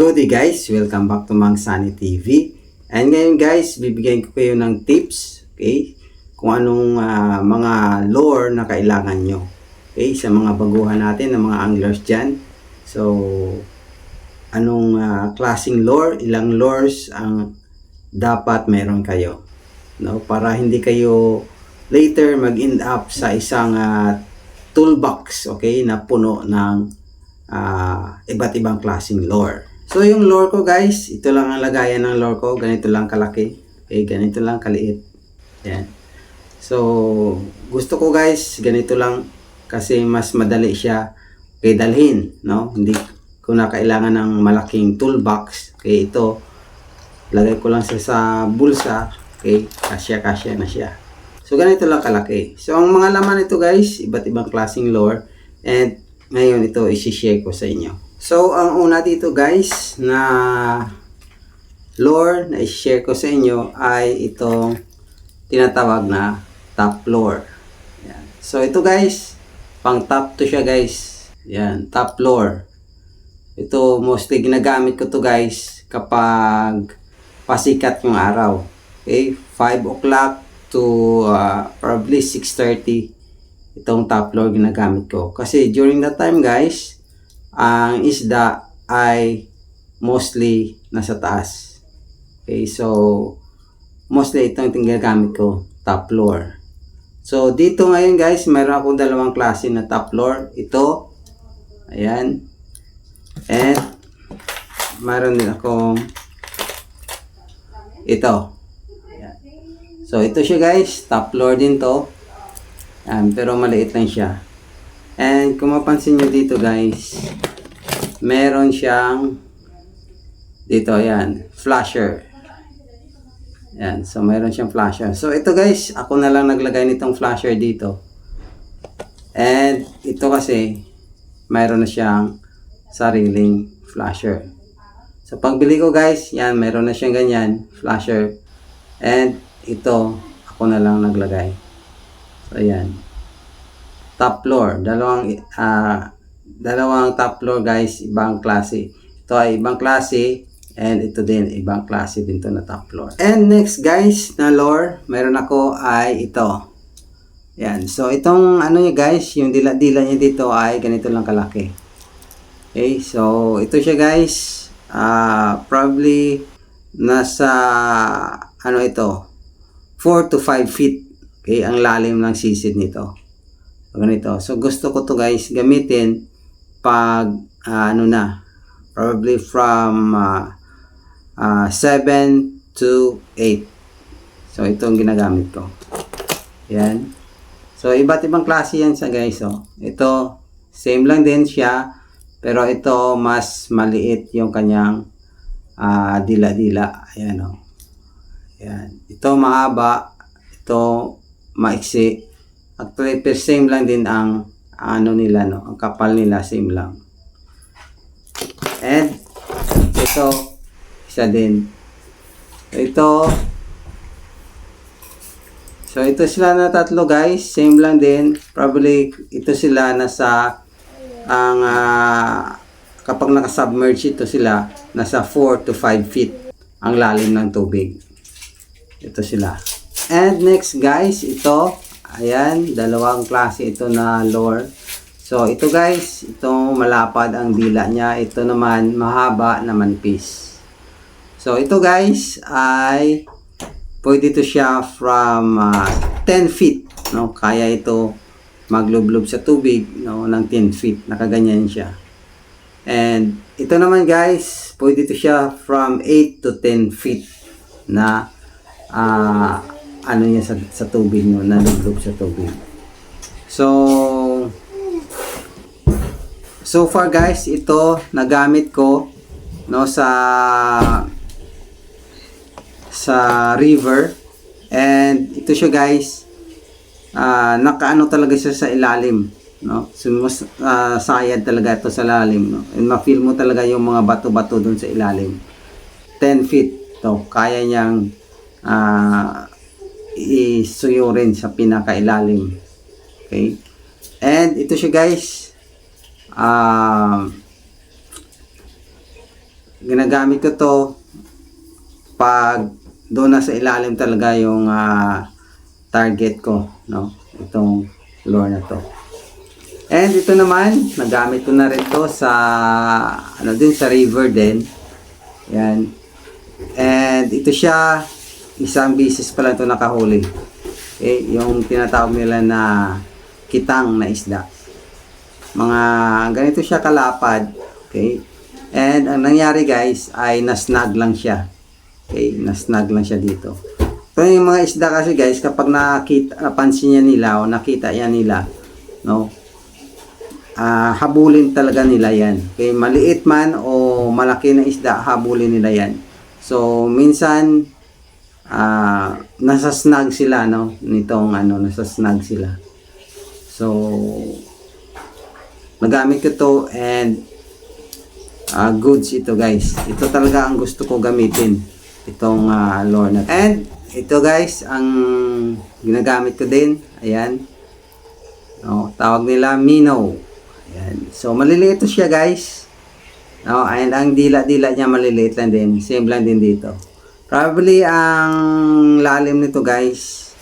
Good day guys, welcome back to Mang Sunny TV. And ngayon guys, bibigyan ko kayo ng tips, okay? Kung anong ah, mga lure na kailangan nyo. Okay, sa mga baguhan natin, ng mga anglers dyan. So, anong ah, klaseng lure, ilang lures ang dapat meron kayo. No? Para hindi kayo later mag-end up sa isang ah, toolbox, okay, na puno ng ah, iba't ibang klaseng lure. So yung lure ko guys, ito lang ang lagayan ng lure ko, ganito lang kalaki, okay, ganito lang kaliit. Yan. So gusto ko guys, ganito lang kasi mas madali siya kay dalhin, no? Hindi ko na kailangan ng malaking toolbox. Okay, ito lagay ko lang siya sa bulsa, okay, kasya-kasya na siya. So ganito lang kalaki. So ang mga laman nito guys, iba't ibang klaseng lure and ngayon ito isi-share ko sa inyo. So ang una dito guys na lure na i-share ko sa inyo ay itong tinatawag na top lure. Yan. So ito guys, pang top to siya guys. Yan, top lure. Ito mostly ginagamit ko to guys kapag pasikat yung araw. Okay, 5 o'clock to uh, probably 6.30 itong top lure ginagamit ko. Kasi during that time guys, ang isda ay mostly nasa taas. Okay, so mostly itong ginagamit ko, top lure. So dito ngayon guys, mayroon akong dalawang klase na top lure. Ito, ayan. And mayroon din akong ito. Ayan. So ito siya guys, top lure din to. Ayan, pero maliit lang siya. And kung mapansin nyo dito guys, meron siyang dito ayan, flasher. Ayan, so meron siyang flasher. So ito guys, ako na lang naglagay nitong flasher dito. And ito kasi, meron na siyang sariling flasher. So pagbili ko guys, yan, meron na siyang ganyan, flasher. And ito, ako na lang naglagay. So ayan top floor. Dalawang ah dalawang top floor guys, ibang klase. Ito ay ibang klase and ito din ibang klase din to na top floor. And next guys na lure, meron ako ay ito. Yan. So itong ano niya guys, yung dila-dila niya dito ay ganito lang kalaki. Okay, so ito siya guys. ah probably nasa ano ito 4 to 5 feet. Okay, ang lalim ng sisid nito ganito. So gusto ko to guys gamitin pag ah, ano na probably from uh, uh, 7 to 8. So ito ang ginagamit ko. Yan. So iba't ibang klase yan sa guys oh. Ito same lang din siya pero ito mas maliit yung kanyang ah, dila-dila. Ayan oh. Yan. Ito mahaba, ito maiksi. Actually, same lang din ang ano nila, no? Ang kapal nila, same lang. And, ito, isa din. Ito, so ito sila na tatlo guys, same lang din. Probably, ito sila nasa, ang, ah, kapag nakasubmerge ito sila, nasa 4 to 5 feet ang lalim ng tubig. Ito sila. And next guys, ito, Ayan, dalawang klase ito na lure. So, ito guys, itong malapad ang dila niya. Ito naman, mahaba na manipis. So, ito guys, ay pwede ito siya from uh, 10 feet. No? Kaya ito maglublob sa tubig no? ng 10 feet. Nakaganyan siya. And ito naman guys, pwede ito siya from 8 to 10 feet na ah ano niya sa, sa tubig no, nalulog sa tubig. So, so far guys, ito nagamit ko no sa sa river. And ito siya guys ah nakaano talaga siya sa ilalim no? So mas ah, sayad talaga ito sa ilalim no? And ma-feel mo talaga yung mga bato-bato doon sa ilalim. 10 feet. To kaya niyang ah isuyo rin sa pinakailalim. Okay? And ito siya guys. Um, ginagamit ko to pag doon na sa ilalim talaga yung ah, target ko, no? Itong lure na to. And ito naman, nagamit ko na rin to sa ano din sa river din. Yan. And ito siya isang bisis pa lang ito nakahuli. Okay, yung tinatawag nila na kitang na isda. Mga ganito siya kalapad. Okay? And ang nangyari guys ay nasnag lang siya. Okay, nasnag lang siya dito. So yung mga isda kasi guys, kapag nakita, napansin niya nila o nakita yan nila, no, ah habulin talaga nila yan. Okay, maliit man o malaki na isda, habulin nila yan. So, minsan, ah nasa snag sila, no, nitong ano, nasa snag sila. So, nagamit ko to and ah goods ito guys. Ito talaga ang gusto ko gamitin. Itong uh, lure na. And ito guys, ang ginagamit ko din. Ayan. No, tawag nila Mino. Ayan. So maliliit ito siya guys. No, and ang dila-dila niya maliliit lang din. Same lang din dito. Probably ang lalim nito guys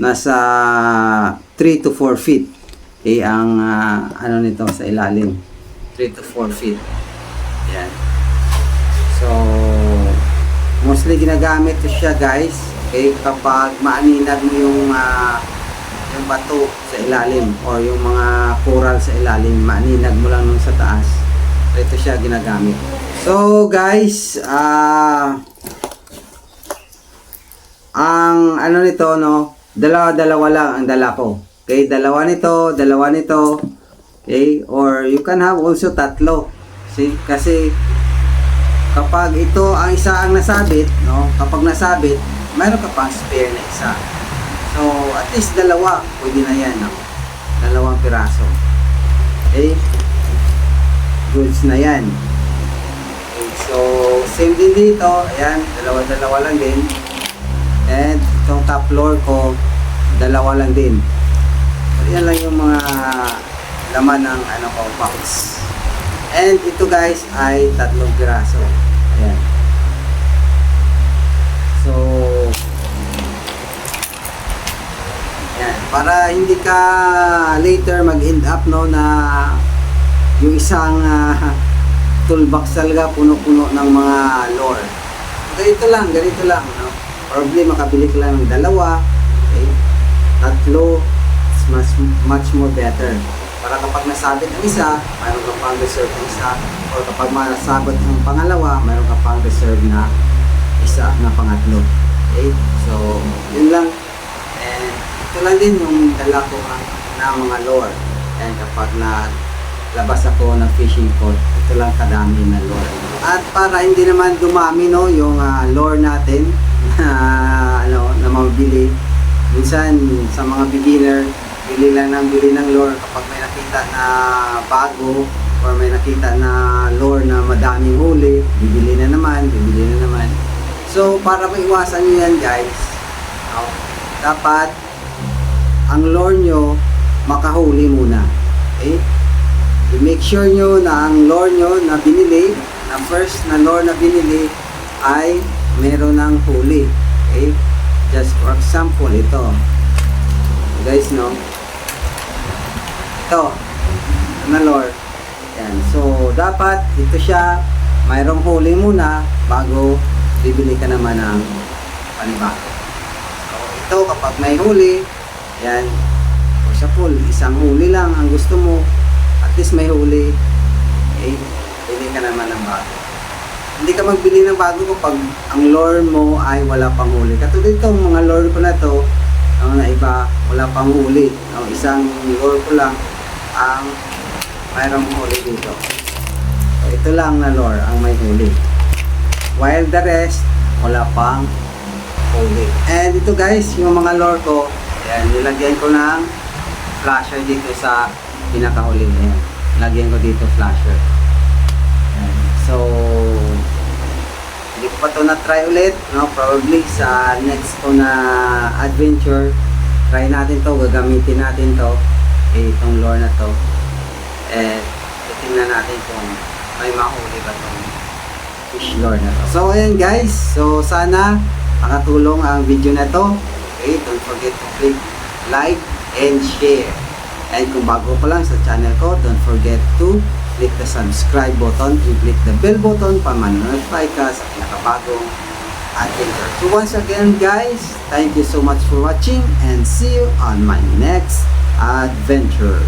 nasa 3 to 4 feet. Okay, ang ah, ano nito sa ilalim. 3 to 4 feet. Yan. So, mostly ginagamit ko siya guys. Okay, kapag maaninag mo yung ah, yung bato sa ilalim or yung mga coral sa ilalim, maaninag mo lang nun sa taas. Ito siya ginagamit. So, guys, ah ang ano nito, no, dalawa-dalawa lang ang dala ko. Okay, dalawa nito, dalawa nito. Okay, or you can have also tatlo. See, kasi kapag ito ang isa ang nasabit, no, kapag nasabit, mayroon ka pang spare na isa. So, at least dalawa, pwede na yan, no? Dalawang piraso. Okay? Goods na yan. Okay, so, same din dito. Ayan, dalawa-dalawa lang din. And itong top floor ko, dalawa lang din. So, yan lang yung mga laman ng ano ko, box. And ito guys ay tatlong piraso. Ayan. So, ayan. Para hindi ka later mag-end up no na yung isang ah, toolbox talaga puno-puno ng mga lore. Ganito lang, ganito lang. No? Probably makabili ka lang ng dalawa, okay? tatlo, it's much, much more better. Para kapag nasabit ang isa, mayroon ka pang reserve ng isa. Or kapag masabot ang pangalawa, mayroon ka pang reserve na isa na pangatlo. Okay? So, yun lang. And ito lang din yung dala ko na mga lure. And kapag na labas ako ng fishing port, ito lang kadami na lure. At para hindi naman dumami no, yung ah, lure natin na ano na mabili. Minsan sa mga beginner, bili lang ng bili ng lure kapag may nakita na bago or may nakita na lure na madaming huli, bibili na naman, bibili na naman. So para maiwasan nyo yan guys, dapat ang lure nyo makahuli muna. Okay? I-make sure nyo na ang lure nyo na binili, na first na lure na binili ay meron ng huli. Okay? Just for example, ito. Guys, no? Ito. Na lure. Yan. So, dapat ito siya, mayroong huli muna bago bibili ka naman ng panibago. So, ito kapag may huli, yan, for example, isang huli lang ang gusto mo, at least may huli, eh, bili ka naman ng bago. Hindi ka magbili ng bago kapag ang lure mo ay wala pang huli. Katulad itong mga lure ko na to, ang na iba, wala pang huli. Ang isang lure ko lang, ang mayroong huli dito. So, ito lang na lure ang may huli. While the rest, wala pang huli. And ito guys, yung mga lure ko, ayan, nilagyan ko ng flasher dito sa pinakahuli. Ayan, lagyan ko dito flasher. Ayan. So, hindi ko pa to na-try ulit, no? Probably sa next ko na adventure, try natin to, gagamitin natin to, eh, itong lure na to. And, titingnan natin kung may mahuli ba itong fish lure na to. So, ayan guys. So, sana makatulong ang video na to. Okay, don't forget to click like and share. And kung bago pa lang sa channel ko, don't forget to click the subscribe button and click the bell button para ma-notify ka sa pinakabagong adventure. So once again guys, thank you so much for watching and see you on my next adventure.